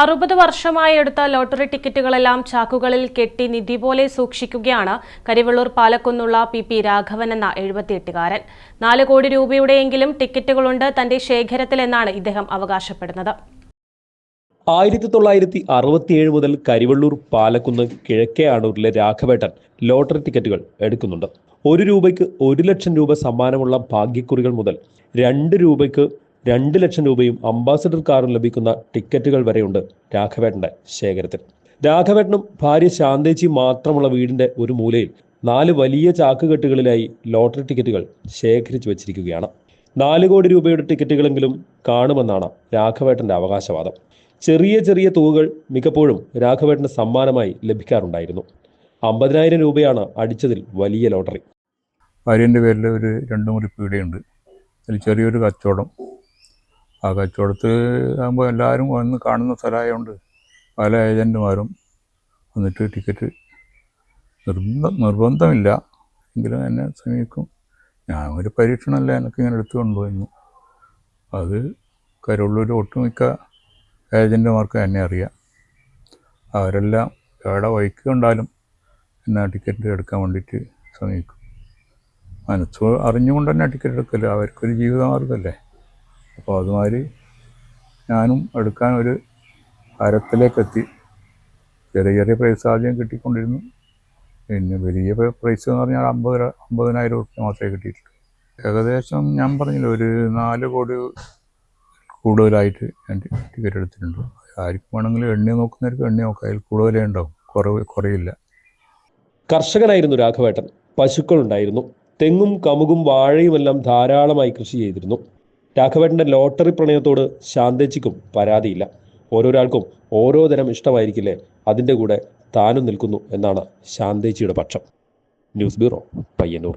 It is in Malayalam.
അറുപത് വർഷമായി എടുത്ത ലോട്ടറി ടിക്കറ്റുകളെല്ലാം ചാക്കുകളിൽ കെട്ടി നിധി പോലെ സൂക്ഷിക്കുകയാണ് കരിവള്ളൂർ പാലക്കുന്നുള്ള പി പി രാഘവൻ എന്ന എഴുപത്തിയെട്ടുകാരൻ. നാല് കോടി രൂപയുടെയെങ്കിലും ടിക്കറ്റുകളുണ്ട് തന്റെ ശേഖരത്തിലെന്നാണ് ഇദ്ദേഹം അവകാശപ്പെടുന്നത്. ആയിരത്തി തൊള്ളായിരത്തി അറുപത്തിയേഴ് മുതൽ കരിവള്ളൂർ പാലക്കുന്ന് കിഴക്കേ ആണൂരിലെ രാഘവേട്ടൻ ലോട്ടറി ടിക്കറ്റുകൾ എടുക്കുന്നുണ്ട്. ഒരു രൂപയ്ക്ക് ഒരു ലക്ഷം രൂപ സമ്മാനമുള്ള ഭാഗ്യക്കുറികൾ മുതൽ രണ്ട് രൂപയ്ക്ക് രണ്ട് ലക്ഷം രൂപയും അംബാസഡർ കാറും ലഭിക്കുന്ന ടിക്കറ്റുകൾ വരെയുണ്ട് രാഘവേട്ടന്റെ ശേഖരത്തിൽ. രാഘവേട്ടനും ഭാര്യ ശാന്തേച്ചിയും മാത്രമുള്ള വീടിന്റെ ഒരു മൂലയിൽ നാല് വലിയ ചാക്കുകെട്ടുകളിലായി ലോട്ടറി ടിക്കറ്റുകൾ ശേഖരിച്ചു വെച്ചിരിക്കുകയാണ്. നാല് കോടി രൂപയുടെ ടിക്കറ്റുകളെങ്കിലും കാണുമെന്നാണ് രാഘവേട്ടന്റെ അവകാശവാദം. ചെറിയ ചെറിയ തുകകൾ മിക്കപ്പോഴും രാഘവേട്ടന് സമ്മാനമായി ലഭിക്കാറുണ്ടായിരുന്നു. അമ്പതിനായിരം രൂപയാണ് അടിച്ചതിൽ വലിയ ലോട്ടറി. ഭാര്യന്റെ പേരിൽ ഒരു രണ്ട് മുറി പീടിയുണ്ട് അതിൽ ചെറിയൊരു കച്ചവടം ആ കച്ചവടത്ത് ആകുമ്പോൾ എല്ലാവരും വന്ന് കാണുന്ന സ്ഥലമായതുകൊണ്ട് പല ഏജന്റുമാരും വന്നിട്ട് ടിക്കറ്റ് നിർബന്ധ നിർബന്ധമില്ല. എങ്കിലും എന്നെ സമീപിക്കും. ഞാൻ ഒരു പരീക്ഷണമല്ല എനിക്ക് ഇങ്ങനെ എടുത്തു കൊണ്ടുപോയിരുന്നു. അത് കരുള്ളൂർ ഒട്ടുമിക്ക ഏജന്റുമാർക്ക് എന്നെ അറിയാം. അവരെല്ലാം എവിടെ വൈക്ക് കണ്ടാലും എന്നെ ടിക്കറ്റ് എടുക്കാൻ വേണ്ടിയിട്ട് സമീപിക്കും. മനസ്സ് അറിഞ്ഞുകൊണ്ട് തന്നെ ടിക്കറ്റ് എടുക്കല്ലേ അവർക്കൊരു ജീവിതമാർഗമല്ലേ? അപ്പോൾ അതുമാതിരി ഞാനും എടുക്കാൻ ഒരു ഹരത്തിലേക്കെത്തി ചെറിയ ചെറിയ പ്രൈസ് ആദ്യം കിട്ടിക്കൊണ്ടിരുന്നു. പിന്നെ വലിയ പ്രൈസ് എന്ന് പറഞ്ഞാൽ അമ്പത് അമ്പതിനായിരം റുപ്യ മാത്രമേ കിട്ടിയിട്ടുള്ളൂ. ഏകദേശം ഞാൻ പറഞ്ഞില്ല ഒരു നാല് കോടി കൂടുതലായിട്ട് ഞാൻ ടിക്കറ്റ് എടുത്തിട്ടുണ്ട്. ആർക്കും വേണമെങ്കിലും എണ്ണി നോക്കുന്നവർക്ക് എണ്ണി നോക്കാം. അതിൽ കൂടുതലേ ഉണ്ടാവും. കുറവ് കുറയില്ല. കർഷകനായിരുന്നു രാഘവേട്ടൻ. പശുക്കളുണ്ടായിരുന്നു. തെങ്ങും കമുകും വാഴയുമെല്ലാം ധാരാളമായി കൃഷി ചെയ്തിരുന്നു. രാഘവേട്ടന്റെ ലോട്ടറി പ്രണയത്തോട് ശാന്തേച്ചിക്കും പരാതിയില്ല. ഓരോരാൾക്കും ഓരോ തരം ഇഷ്ടമായിരിക്കില്ലേ? അതിന്റെ കൂടെ താനും നിൽക്കുന്നു എന്നാണ് ശാന്തേച്ചിയുടെ പക്ഷം. News bureau Payyanur.